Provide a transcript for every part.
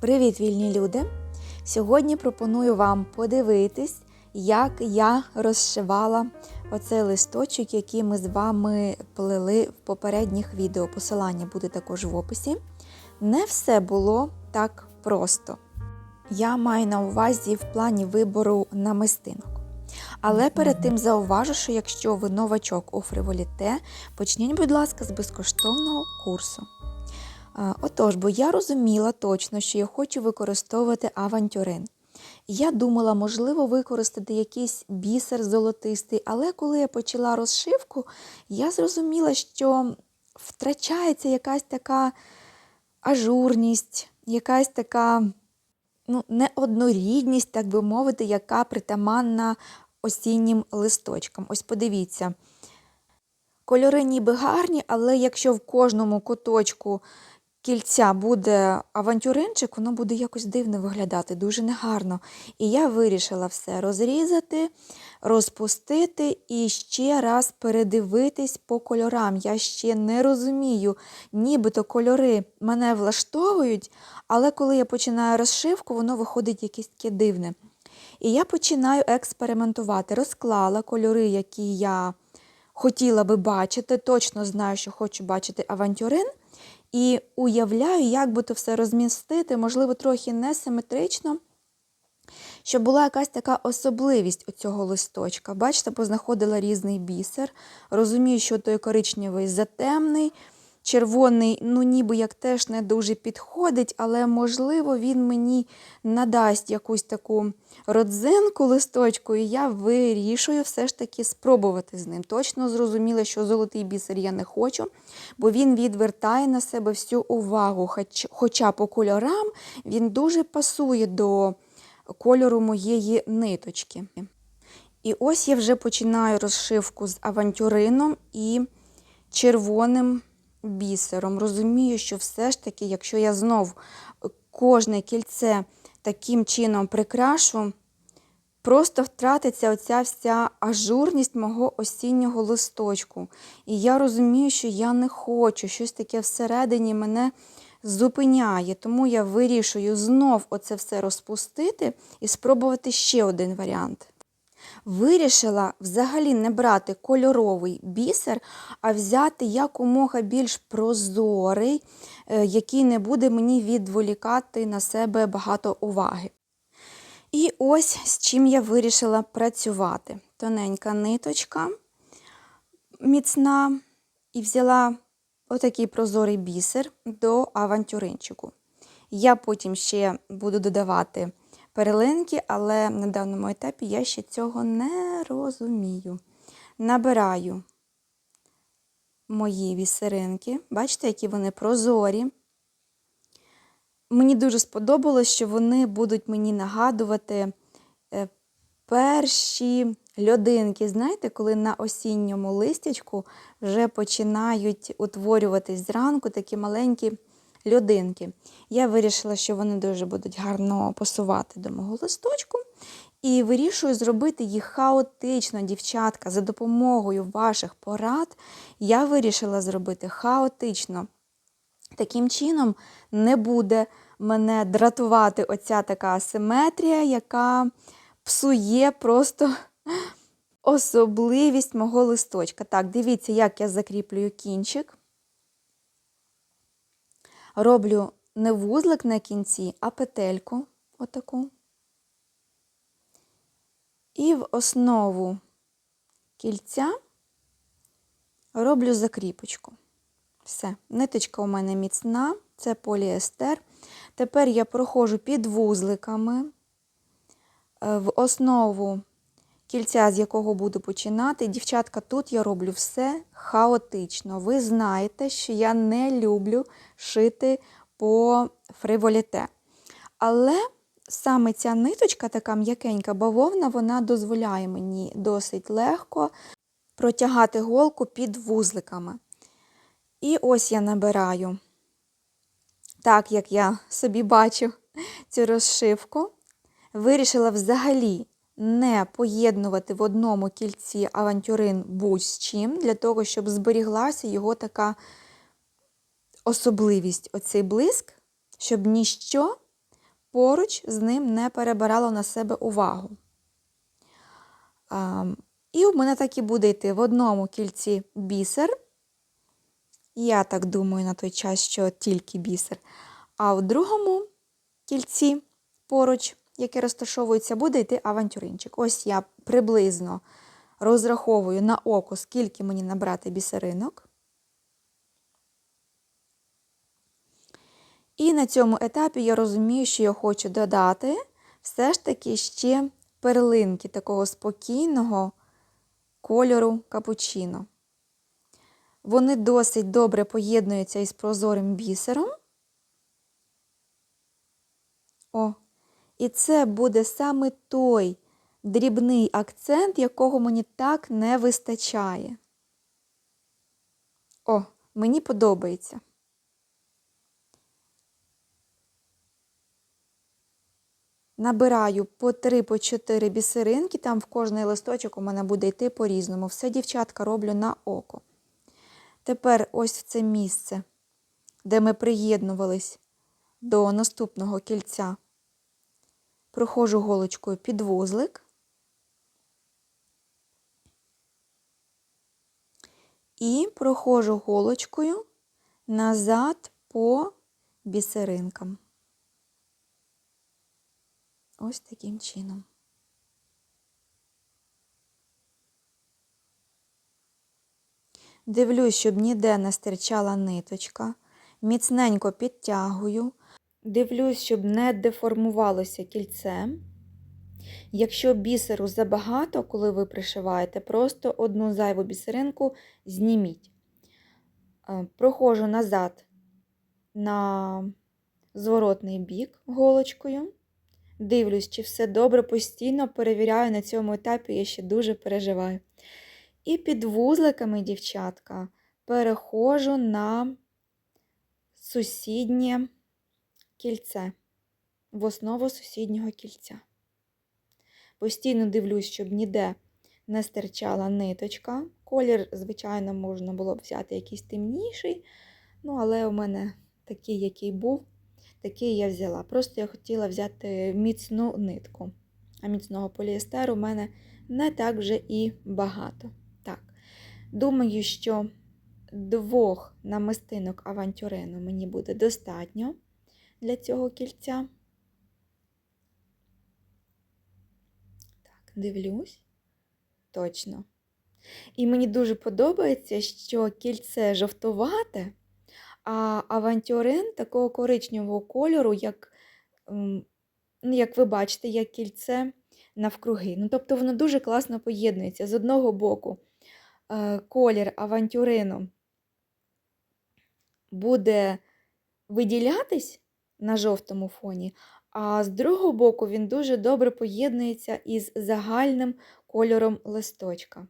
Привіт, вільні люди! Сьогодні пропоную вам подивитись, як я розшивала оцей листочок, який ми з вами плели в попередніх відео. Посилання буде також в описі. Не все було так просто. Я маю на увазі в плані вибору намистинок. Але перед тим зауважу, що якщо ви новачок у фриволіте, почніть, будь ласка, з безкоштовного курсу. Отож, бо я розуміла точно, що я хочу використовувати авантюрин. Я думала, можливо, використати якийсь бісер золотистий, але коли я почала розшивку, я зрозуміла, що втрачається якась така ажурність, якась така ну, неоднорідність, так би мовити, яка притаманна осіннім листочкам. Ось подивіться. Кольори ніби гарні, але якщо в кожному куточку кільця буде авантюринчик, воно буде якось дивно виглядати, дуже негарно. І я вирішила все розрізати, розпустити і ще раз передивитись по кольорам. Я ще не розумію, нібито кольори мене влаштовують, але коли я починаю розшивку, воно виходить якесь таке дивне. І я починаю експериментувати. Розклала кольори, які я хотіла би бачити, точно знаю, що хочу бачити авантюрин. І уявляю, як би то все розмістити, можливо, трохи несиметрично, щоб була якась така особливість у цього листочка. Бачите, познаходила різний бісер. Розумію, що той коричневий затемний, червоний, ну ніби як теж не дуже підходить, але, можливо, він мені надасть якусь таку родзинку листочку, і я вирішую все ж таки спробувати з ним. Точно зрозуміла, що золотий бісер я не хочу, бо він відвертає на себе всю увагу. Хоч, хоча по кольорам він дуже пасує до кольору моєї ниточки. І ось я вже починаю розшивку з авантюрином і червоним бісером. Розумію, що все ж таки, якщо я знов кожне кільце таким чином прикрашу, просто втратиться оця вся ажурність мого осіннього листочку. І я розумію, що я не хочу, щось таке всередині мене зупиняє. Тому я вирішую знов оце все розпустити і спробувати ще один варіант. Вирішила взагалі не брати кольоровий бісер, а взяти якомога більш прозорий, е, який не буде мені відволікати на себе багато уваги. І ось з чим я вирішила працювати. Тоненька ниточка міцна, і взяла отакий прозорий бісер до авантюринчику. Я потім ще буду додавати перлинки, але на даному етапі я ще цього не розумію. Набираю мої вісеринки. Бачите, які вони прозорі. Мені дуже сподобалось, що вони будуть мені нагадувати е, перші льодинки. Знаєте, коли на осінньому листячку вже починають утворюватись зранку такі маленькі льодинки. Я вирішила, що вони дуже будуть гарно пасувати до мого листочку. І вирішую зробити їх хаотично, дівчатка, за допомогою ваших порад. Я вирішила зробити хаотично. Таким чином, не буде мене дратувати оця така асиметрія, яка псує просто особливість мого листочка. Так, дивіться, як я закріплюю кінчик. Роблю не вузлик на кінці, а петельку отаку. І в основу кільця роблю закріпочку. Все, ниточка у мене міцна, це поліестер. Тепер я проходжу під вузликами е, в основу кільця, з якого буду починати. Дівчатка, тут я роблю все хаотично. Ви знаєте, що я не люблю шити по фриволіте. Але саме ця ниточка, така м'якенька бавовна, вона дозволяє мені досить легко протягати голку під вузликами. І ось я набираю, так як я собі бачу цю розшивку, вирішила взагалі не поєднувати в одному кільці авантюрин будь-з чим, для того, щоб зберіглася його така особливість, оцей блиск, щоб ніщо поруч з ним не перебирало на себе увагу. І у мене так і буде йти в одному кільці бісер. Я так думаю на той час, що тільки бісер. А в другому кільці поруч, яке розташовується, буде йти авантюринчик. Ось я приблизно розраховую на око, скільки мені набрати бісеринок. І на цьому етапі я розумію, що я хочу додати все ж таки ще перлинки такого спокійного кольору капучино. Вони досить добре поєднуються із прозорим бісером. О, і це буде саме той дрібний акцент, якого мені так не вистачає. О, мені подобається. Набираю по 3 по 4 бісеринки, там в кожний листочок у мене буде йти по-різному. Все, дівчатка, роблю на око. Тепер ось в це місце, де ми приєднувались до наступного кільця, проходжу голочкою під вузлик. І проходжу голочкою назад по бісеринкам. Ось таким чином. Дивлюсь, щоб ніде не стирчала ниточка, міцненько підтягую, дивлюсь, щоб не деформувалося кільце. Якщо бісеру забагато, коли ви пришиваєте, просто одну зайву бісеринку зніміть. Е, проходжу назад на зворотний бік голочкою. Дивлюсь, чи все добре, постійно перевіряю на цьому етапі, я ще дуже переживаю. І під вузликами, дівчатка, переходжу на сусіднє кільце, в основу сусіднього кільця. Постійно дивлюсь, щоб ніде не стирчала ниточка. Колір, звичайно, можна було б взяти якийсь темніший, ну, але у мене такий, який був, такий я взяла. Просто я хотіла взяти міцну нитку. А міцного поліестеру у мене не так вже і багато. Так, думаю, що двох намистинок авантюрину мені буде достатньо для цього кільця. Так, дивлюсь. Точно. І мені дуже подобається, що кільце жовтувате, а авантюрин такого коричневого кольору, як, ну, як ви бачите, як кільце навкруги. Ну, Тобто воно дуже класно поєднується. З одного боку, е, колір авантюрину буде виділятись на жовтому фоні, а з другого боку, він дуже добре поєднується із загальним кольором листочка.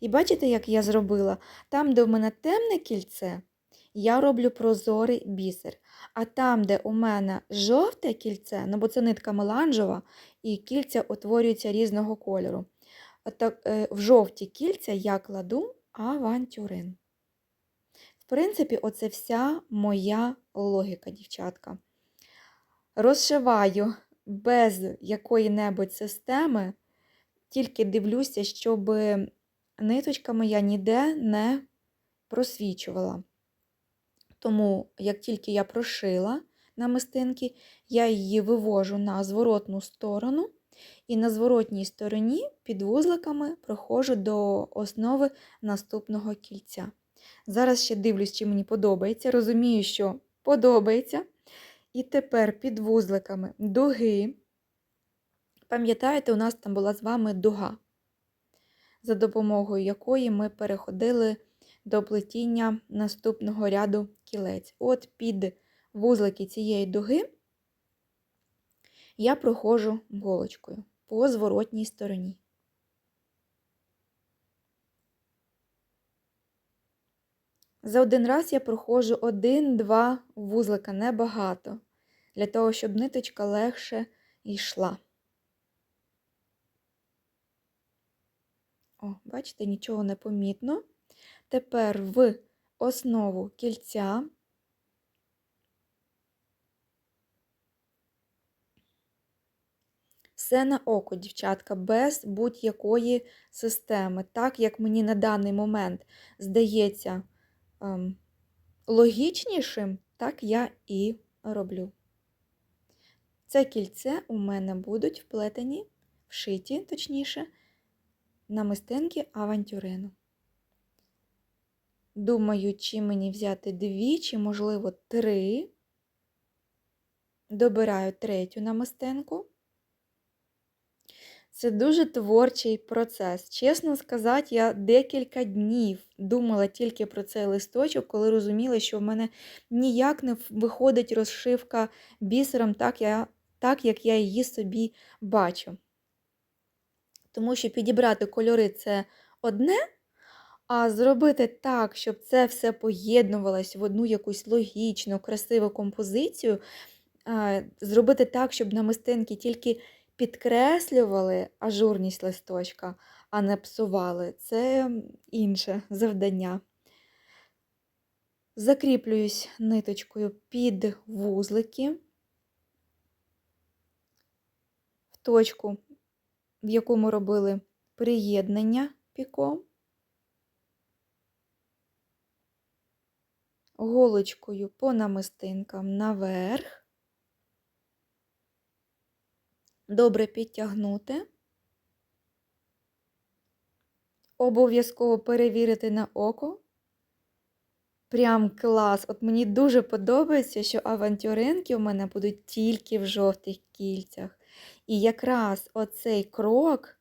І бачите, як я зробила? Там, де в мене темне кільце, я роблю прозорий бісер. А там, де у мене жовте кільце, ну бо це нитка меланжева, і кільця утворюються різного кольору. Так, е, В жовті кільця я кладу авантюрин. Принципі, оце вся моя логіка, дівчатка. Розшиваю без якої-небудь системи, тільки дивлюся, щоб ниточка моя ніде не просвічувала. Тому, як тільки я прошила намистинки, я її вивожу на зворотну сторону, і на зворотній стороні під вузликами проходжу до основи наступного кільця. Зараз ще дивлюсь, чи мені подобається. Розумію, що подобається. І тепер під вузликами дуги. Пам'ятаєте, у нас там була з вами дуга, за допомогою якої ми переходили до плетіння наступного ряду кілець. От під вузлики цієї дуги я проходжу голочкою по зворотній стороні. За один раз я проходжу один-два вузлика, небагато, для того, щоб ниточка легше йшла. О, бачите, нічого не помітно. Тепер в основу кільця Все на око, дівчатка, без будь-якої системи. Так як мені на даний момент здається логічнішим, так я і роблю. Це кільце у мене будуть вплетені, вшиті, точніше, намистинки авантюрину. Думаю, чи мені взяти дві, чи, можливо, три. Добираю третю намистинку. Це дуже творчий процес. Чесно сказати, я декілька днів думала тільки про цей листочок, коли розуміла, що в мене ніяк не виходить розшивка бісером, так, я, так як я її собі бачу. Тому що підібрати кольори це одне, а зробити так, щоб це все поєднувалось в одну якусь логічну, красиву композицію, зробити так, щоб на намистинки тільки підкреслювали ажурність листочка, а не псували. Це інше завдання. Закріплююсь ниточкою під вузлики, в точку, в яку ми робили приєднання піком. Голочкою по намистинкам наверх. Добре підтягнути. Обов'язково перевірити на око. Прям клас! От мені дуже подобається, що авантюринки у мене будуть тільки в жовтих кільцях. І якраз оцей крок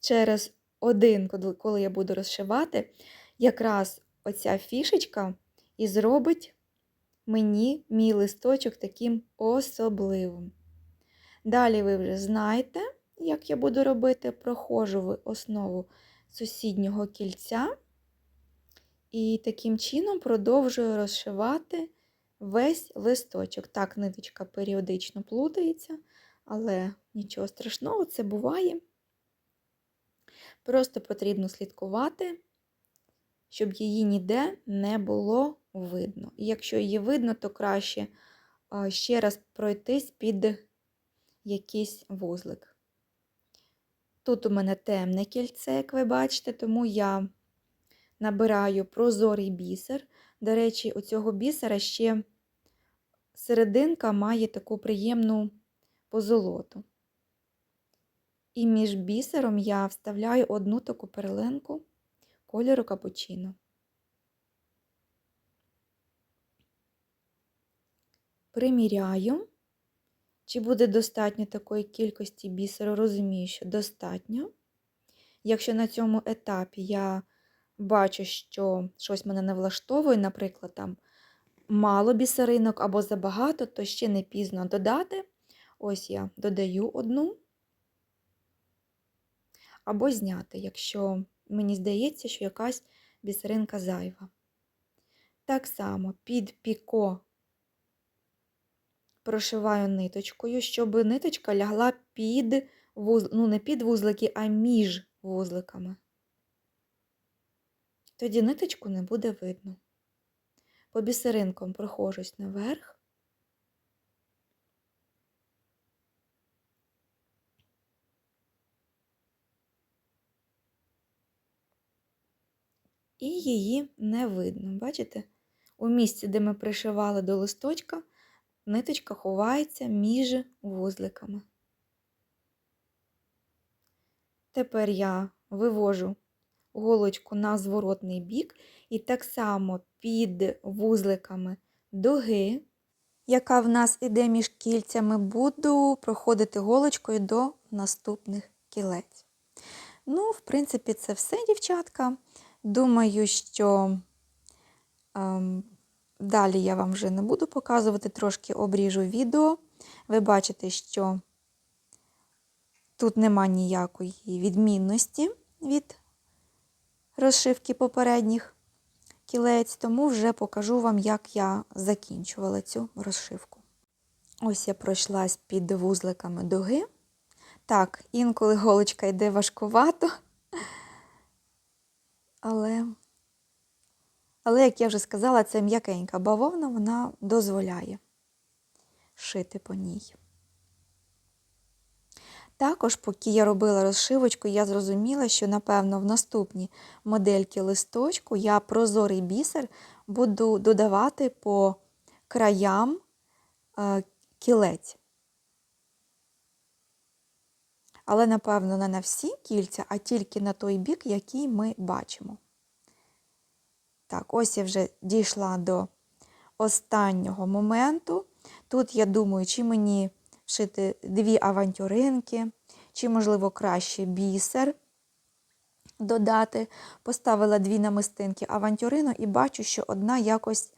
через один, коли я буду розшивати, якраз оця фішечка і зробить мені мій листочок таким особливим. Далі ви вже знаєте, як я буду робити, проходжу в основу сусіднього кільця і таким чином продовжую розшивати весь листочок. Так, ниточка періодично плутається, але нічого страшного, це буває. Просто потрібно слідкувати, щоб її ніде не було видно. І якщо її видно, то краще ще раз пройтись під якийсь вузлик. Тут у мене темне кільце, як ви бачите, тому я набираю прозорий бісер. До речі, у цього бісера ще серединка має таку приємну позолоту. І між бісером я вставляю одну таку перлинку кольору капучино. Приміряю. Чи буде достатньо такої кількості бісеру? Розумію, що достатньо. Якщо на цьому етапі я бачу, що щось мене не влаштовує, наприклад, там мало бісеринок або забагато, то ще не пізно додати. Ось я додаю одну, або зняти, якщо мені здається, що якась бісеринка зайва. Так само під піко прошиваю ниточкою, щоб ниточка лягла під вуз... ну не під вузлики, а між вузликами. Тоді ниточку не буде видно. По бісеринкам прохожусь наверх. І її не видно. Бачите? У місці, де ми пришивали до листочка, ниточка ховається між вузликами. Тепер я вивожу голочку на зворотний бік і так само під вузликами дуги, яка в нас іде між кільцями, буду проходити голочкою до наступних кілець. Ну, в принципі, це все, дівчатка. Думаю, що ем, Далі я вам вже не буду показувати, трошки обріжу відео. Ви бачите, що тут нема ніякої відмінності від розшивки попередніх кілець, тому вже покажу вам, як я закінчувала цю розшивку. Ось я пройшлась під вузликами дуги. Так, інколи голочка йде важкувато, але але, як я вже сказала, це м'якенька бавовна, вона дозволяє шити по ній. Також, поки я робила розшивочку, я зрозуміла, що, напевно, в наступній модельки листочку я прозорий бісер буду додавати по краям е, кілець. Але, напевно, не на всі кільця, а тільки на той бік, який ми бачимо. Так, ось я вже дійшла до останнього моменту. Тут я думаю, чи мені вшити дві авантюринки, чи, можливо, краще бісер додати. Поставила дві намистинки авантюрину і бачу, що одна якось,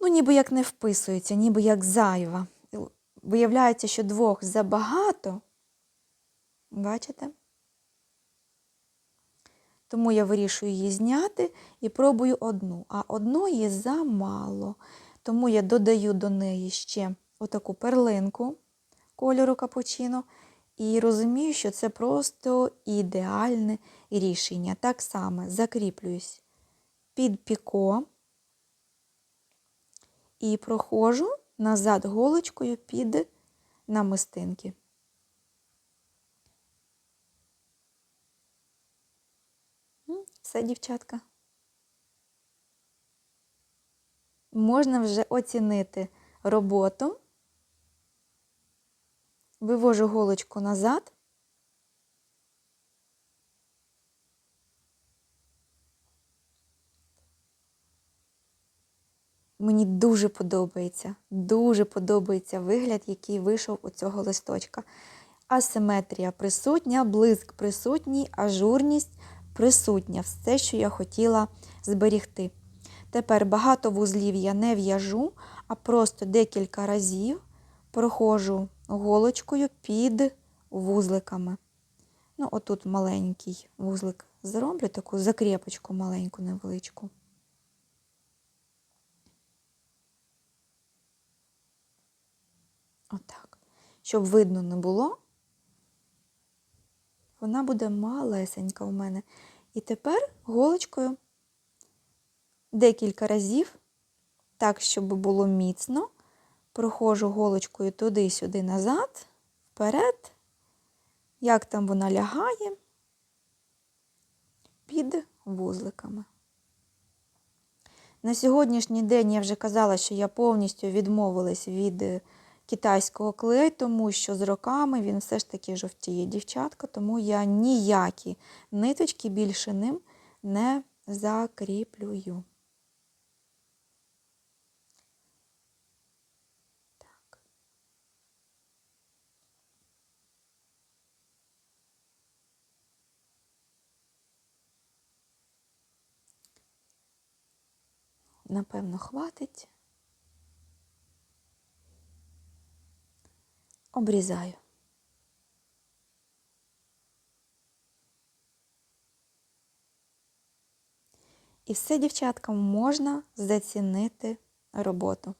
ну, ніби як не вписується, ніби як зайва. Виявляється, що двох забагато. Бачите? Тому я вирішую її зняти і пробую одну, а одної замало. Тому я додаю до неї ще отаку перлинку кольору капучино. І розумію, що це просто ідеальне рішення. Так само закріплююсь під піко і проходжу назад голочкою під намистинки. Все, дівчатка. Можна вже оцінити роботу. Вивожу голочку назад. Мені дуже подобається, дуже подобається вигляд, який вийшов у цього листочка. Асиметрія присутня, блиск присутній, ажурність присутня. Все, що я хотіла зберігти. Тепер багато вузлів я не в'яжу, а просто декілька разів проходжу голочкою під вузликами. Ну, отут маленький вузлик зроблю, таку закріпочку маленьку, невеличку. Отак. Щоб видно не було, вона буде малесенька у мене. І тепер голочкою. Декілька разів, так, щоб було міцно, проходжу голочкою туди-сюди назад, вперед, як там вона лягає? Під вузликами. На сьогоднішній день я вже казала, що я повністю відмовилась від китайського клею, тому що з роками він все ж таки жовтіє дівчатка, тому я ніякі ниточки більше ним не закріплюю. Напевно, хватить. Обрізаю. І все, дівчаткам, можна зацінити роботу.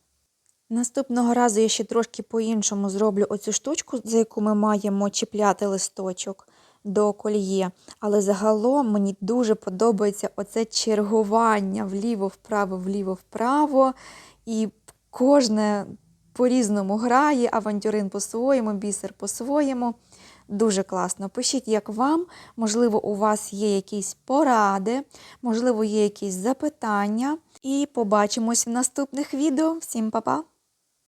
Наступного разу я ще трошки по-іншому зроблю оцю штучку, за яку ми маємо чіпляти листочок до кольє. Але загалом мені дуже подобається оце чергування вліво-вправо, вліво-вправо. І кожне по-різному грає, авантюрин по-своєму, бісер по-своєму. Дуже класно. Пишіть, як вам, можливо, у вас є якісь поради, можливо, є якісь запитання. І побачимось в наступних відео. Всім па-па!